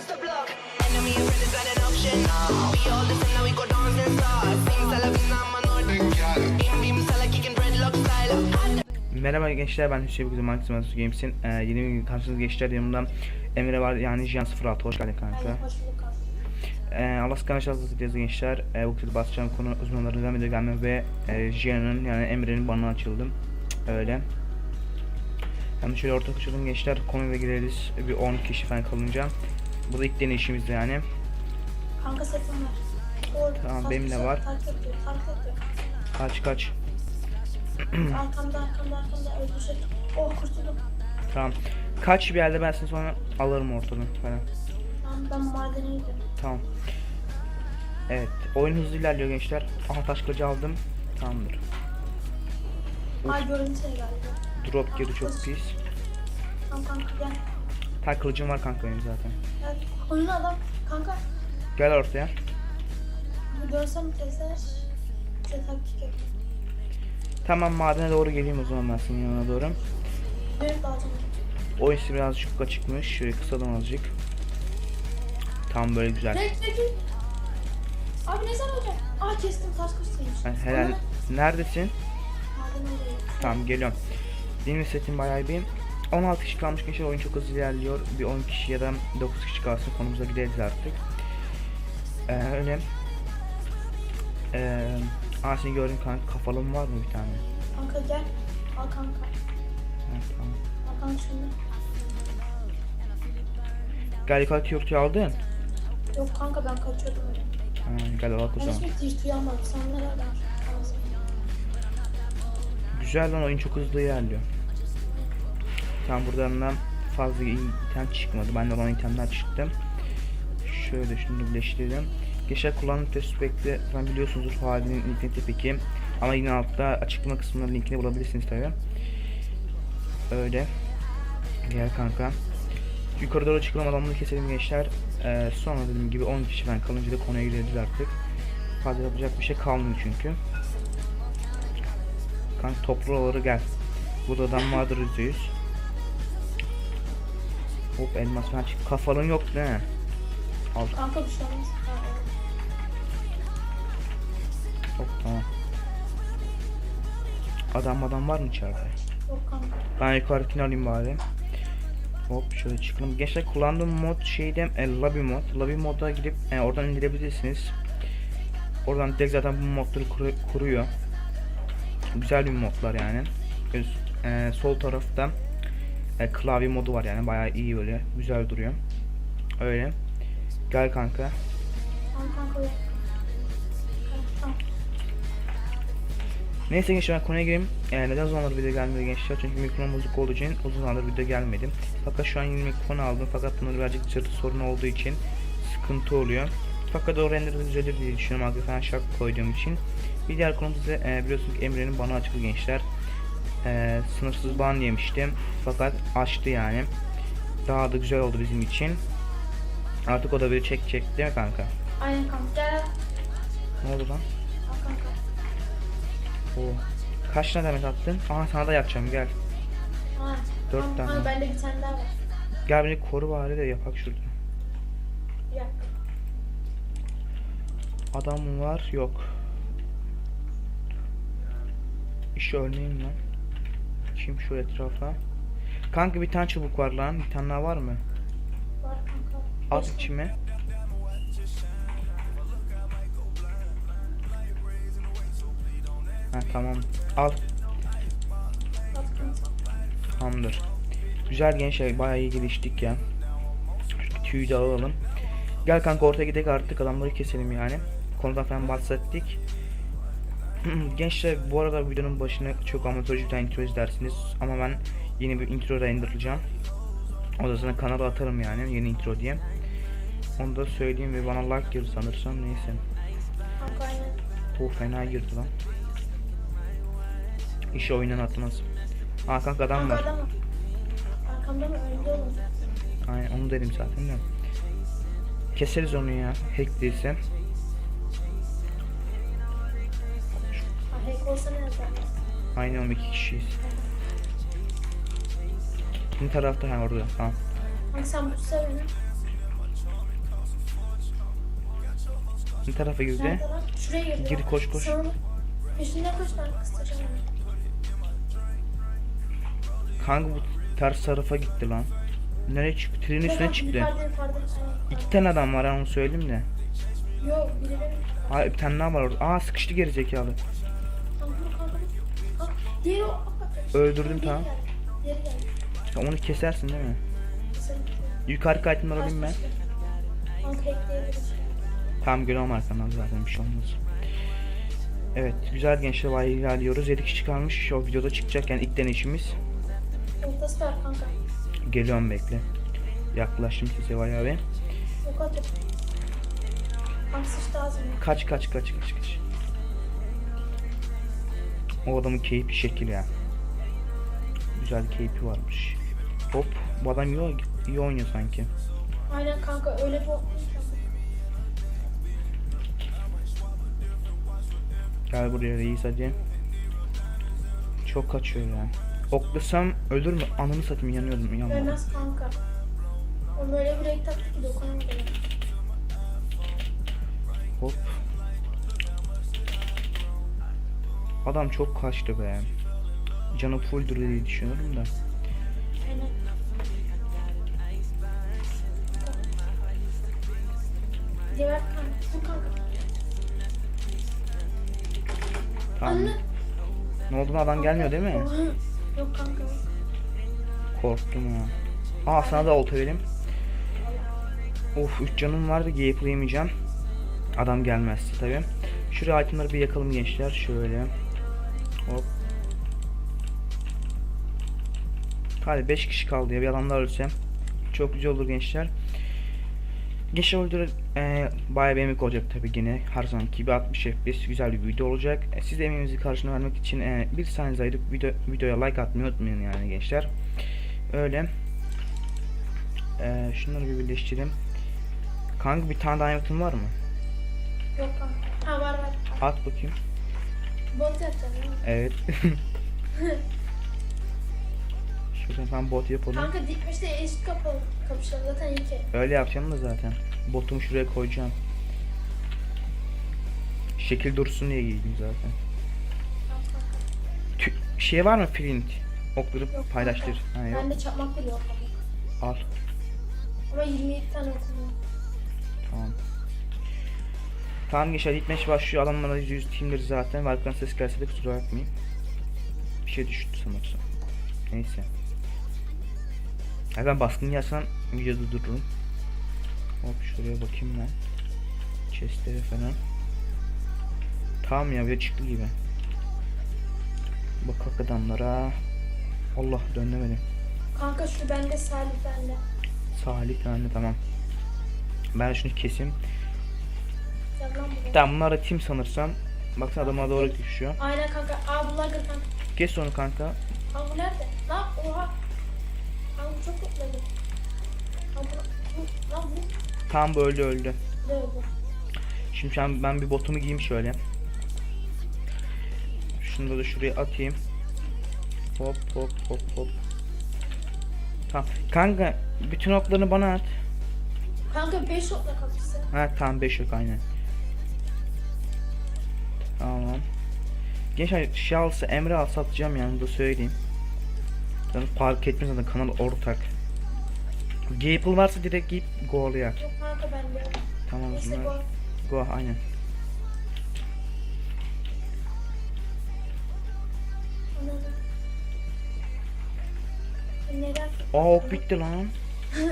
bust the block. Enemy and friend is not an option. We all listen now we go dance and start. Sing Salavina, I'm an Beam beam, sala kicking dreadlock style. Merhaba gençler ben Hüseyin Bugün Maximus Games'in e, yeni bir karşınızda gençler yanımda Emre var yani Jian 06 hoş geldin kanka. Aynen hoş bulduk abi. E, Allah gençler. E, bu kez basacağım konu uzmanlarından video gelme ve e, Jian'ın yani Emre'nin bana açıldım. Öyle. Hem şöyle ortak açalım gençler konuya gireriz bir 10 kişi falan kalınca. Bu da ilk deneyişimiz yani. Kanka setim var. O, Tamam, takip- benim de var. Takip ediyor, takip ediyor. Kaç kaç. arkamda, arkamda, arkamda öldürecek. Oh kurtuldum. Tamam. Kaç bir yerde ben seni sonra alırım ortadan falan. Tamam ben madene gidiyorum. Tamam. Evet. Oyun hızlı ilerliyor gençler. Aha taş kılıcı aldım. Tamamdır. Ay görüntü galiba. Drop girdi çok pis. Tamam kanka gel. Ta kılıcım var kanka benim zaten. Gel. Oyun adam. Kanka Gel ortaya. dönsem tezler. Size taktik. Tamam madene doğru geleyim o zaman ben senin yanına doğru. Dönüp lazım. O hissi birazcık açıkmış. Şöyle kısalım azıcık. Tam böyle güzel. Bekle. Abi ne zaman olacak? Aa kestim taş kuşsaymış. Ben helal. Neredesin? Maden oraya. Tamam geliyorum. Benim setim bayağı bir. 16 kişi kalmış gençler oyun çok hızlı ilerliyor. Bir 10 kişi ya da 9 kişi kalsın konumuza gideriz artık. Ee, öyle. Ee, aa seni gördüm kanka kafalım var mı bir tane? Kanka gel. Al kanka. Ha, tamam. Al kanka şunu. Gel yukarı yurtuyu aldın. Yok kanka ben kaçıyordum öyle. Ha, gel al o Ben zaman. hiçbir tirtuyu almadım. Sen? Anasını. Güzel lan oyun çok hızlı ilerliyor. Tam buradan fazla item çıkmadı. Ben de olan itemler çıktım. Şöyle şunu birleştirelim. Geçer kullanım test spekte falan biliyorsunuzdur halinin interneti peki. Ama yine altta açıklama kısmında linkini bulabilirsiniz tabi. Öyle. Gel kanka. Yukarı doğru çıkalım adamları keselim gençler. Ee, sonra dediğim gibi 10 kişi falan kalınca da konuya gireriz artık. Fazla yapacak bir şey kalmıyor çünkü. Kanka toplu olarak gel. Burada adam vardır yüzde yüz. Hop elmas falan çık. Kafalın yok değil mi? Al. Kanka bir şey olmaz. Hop tamam. Adam adam var mı içeride? Yok kanka. Ben yukarıdakini alayım bari. Hop şöyle çıkalım. Gençler kullandığım mod şeyde e, lobby mod. Lobby moda gidip e, oradan indirebilirsiniz. Oradan direkt zaten bu modları kuru- kuruyor. Güzel bir modlar yani. Göz, e, sol tarafta e, klavye modu var yani bayağı iyi böyle güzel duruyor. Öyle. Gel kanka. Neyse gençler ben konuya gireyim. Ee, neden uzun zamandır video gelmedi gençler? Çünkü mikrofon bozuk olduğu için uzun zamandır video gelmedi. Fakat şu an yeni mikrofon aldım. Fakat bunun birazcık cırtı sorunu olduğu için sıkıntı oluyor. Fakat o render düzelir diye düşünüyorum. Arka falan şarkı koyduğum için. Bir diğer konumuz ise e, biliyorsunuz ki Emre'nin bana açıldı gençler. E, sınırsız ban yemiştim. Fakat açtı yani. Daha da güzel oldu bizim için. Artık o da bir çek çek değil mi kanka? Aynen kanka. Gel. Ne oldu lan? Al kanka. Oo. Kaç tane demet attın? Aha sana da yapacağım gel. Ha. Dört tamam, tane. Kanka bende bir tane daha var. Gel beni koru bari de yapak şurada. Gel. Adam var? Yok. İşte örneğin lan. Kim şu etrafa? Kanka bir tane çubuk var lan. Bir tane daha var mı? Var kanka. At içime. Ha tamam. Al. Tamamdır. Güzel gençler bayağı iyi geliştik ya. Şu tüyü de alalım. Gel kanka ortaya gidelim artık adamları keselim yani. Konudan falan bahsettik. gençler bu arada videonun başına çok amatörce bir tane intro izlersiniz. Ama ben yeni bir intro indireceğim. O da sana kanala atarım yani yeni intro diye. Onu da söyleyeyim ve bana like girdi sanırsam neyse. Bu fena girdi lan. İşi oyundan atmaz. Aa kanka adam var. Arkamda mı? Aynen onu dedim zaten de. Keseriz onu ya. Hack değilse. Olsa oğlum iki kişiyiz. Kim tarafta ha orada. Tamam. Kanka sen bu beni. Ne tarafa girdi? Nerede lan? Şuraya girdi. Gir, koş, koş. Sen peşinden koş ben kıstıracağım onu. Kanka bu ters tarafa gitti lan. Nereye çıktı? Trenin üstüne Yukarıda, çıktı. Yukarıda yukarıda. Aynen. İki tane adam var ha onu söyleyeyim de. Yok biri benim. Hayır bir tane daha var orada. Aa sıkıştı geri zekalı. Öldürdüm, tamam. Sen onu kesersin değil mi? Yukarı kaytımlar alayım ben. Kanka ekleyebiliriz. Tam görüyorum arkandan zaten bir şey olmaz. Evet güzel gençler bayağı ilerliyoruz. 7 kişi kalmış. O videoda çıkacak yani ilk deneyişimiz. Ortası var kanka. Geliyorum bekle. Yaklaştım size bayağı bir. Yok. Kaç kaç kaç kaç kaç. O adamın keyfi şekil ya. Güzel keyfi varmış. Hop bu adam iyi, iyi oynuyor sanki. Aynen kanka öyle bir Gel buraya reis hadi. Çok kaçıyor ya. Oklasam ölür mü? Ananı satayım yanıyordum yanmadım. Ölmez kanka. O böyle bir renk taktı ki. Adam çok kaçtı be. Canı fulldur diye düşünüyorum da. Aynen. Tamam. Anne. Ne oldu adam gelmiyor değil mi? Yok kanka. Korktum ya. Aa sana da olta vereyim. Of 3 canım vardı gameplaymeyeceğim. Adam gelmezse tabi. Şuraya itemleri bir yakalım gençler. Şöyle. Hop. Hadi 5 kişi kaldı ya bir adam daha ölsem. Çok güzel olur gençler. Gençler öldürür e, bayağı bir emek olacak tabi yine her zamanki gibi 60 FPS güzel bir video olacak. E, siz de emeğinizi karşılığını vermek için e, bir saniye ayırıp video, videoya like atmayı unutmayın yani gençler. Öyle. E, şunları bir birleştirelim. Kanka bir tane daha yaptın var mı? Yok kanka. Ha var var. At bakayım. Bot yapacağım değil mi? Evet. Şuradan tam bot yapalım. Kanka dikmişte eşit kapalı kapışalım zaten iyi ki. Öyle yapacağım da zaten. Botumu şuraya koyacağım. Şekil dursun diye giydim zaten. Tü- şey var mı print? Okları Yok paylaştır. Ha, yok. Bende çakmak bile yok. Al. Ama 27 tane okudum. Tamam. Tamam gençler ilk maç başlıyor. Adamlara %100 teamleri zaten. Varkan ses gelse de kusura bakmayın. Bir şey düştü sanırsam. Neyse. Ya ben baskın yazsam videoda dururum. Hop şuraya bakayım ben. Chestlere falan. Tamam ya video çıktı gibi. Bak adamlara. Allah dönemedim. Kanka şu bende Salih bende. Salih tane tamam. Ben şunu keseyim. Gel lan. Tamam bunlar da team sanırsam. Baksana adama doğru düşüyor. Aynen kanka. Aa bunlar kanka. Kes onu kanka. Aa bu nerede? Lan oha. Aa bu çok mutlu. Lan bu. Tam öldü öldü. Oldu? Şimdi ben, ben bir botumu giyeyim şöyle. Şunu da şuraya atayım. Hop hop hop hop. Tamam. Kanka bütün oklarını bana at. Kanka 5 shotla kapışsın. Ha tamam 5 yok aynen. Tamam. Gençler şey alsa Emre alsa atacağım yani da söyleyeyim. Zaten fark etmez zaten kanal ortak. Gable varsa direkt giyip bende yok. Tamam o Neyse zaman. bu. Go aynen. Aa ok bitti lan.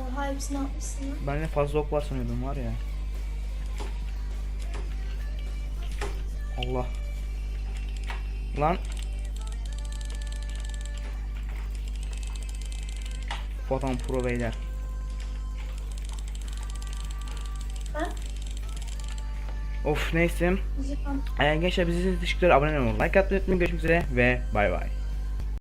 Oha hepsini atmışsın lan. Ben de fazla ok var sanıyordum var ya. Allah. Lan. Bu adam pro beyler. Ha? Of neyse. Ee, gençler bizi izlediğiniz için teşekkürler. Abone olmayı, like atmayı unutmayın. Görüşmek üzere ve bay bay.